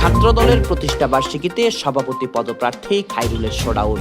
ছাত্রদলের প্রতিষ্ঠা বার্ষিকীতে সভাপতি পদপ্রার্থী খাইরুলের শোডাউন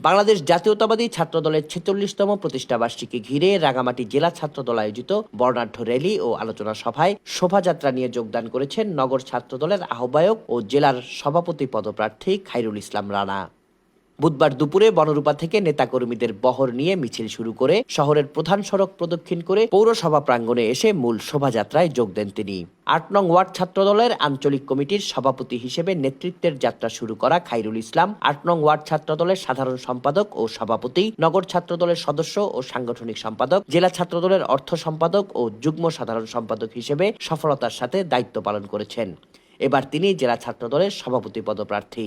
বাংলাদেশ জাতীয়তাবাদী ছাত্রদলের ছেচল্লিশতম প্রতিষ্ঠা বার্ষিকী ঘিরে রাঙামাটি জেলা ছাত্রদল আয়োজিত বর্ণাঢ্য র্যালি ও আলোচনা সভায় শোভাযাত্রা নিয়ে যোগদান করেছেন নগর ছাত্রদলের আহ্বায়ক ও জেলার সভাপতি পদপ্রার্থী খাইরুল ইসলাম রানা। বুধবার দুপুরে বনরূপা থেকে নেতাকর্মীদের বহর নিয়ে মিছিল শুরু করে শহরের প্রধান সড়ক প্রদক্ষিণ করে পৌরসভা প্রাঙ্গণে এসে মূল শোভাযাত্রায় যোগ দেন তিনি। আট নং ওয়ার্ড ছাত্রদলের আঞ্চলিক কমিটির সভাপতি হিসেবে নেতৃত্বের যাত্রা শুরু করা খাইরুল ইসলাম, আট নং ওয়ার্ড ছাত্রদলের সাধারণ সম্পাদক ও সভাপতি, নগর ছাত্রদলের সদস্য ও সাংগঠনিক সম্পাদক, জেলা ছাত্রদলের অর্থ সম্পাদক ও যুগ্ম সাধারণ সম্পাদক হিসেবে সফলতার সাথে দায়িত্ব পালন করেছেন। এবার তিনি জেলা ছাত্রদলের সভাপতি পদপ্রার্থী।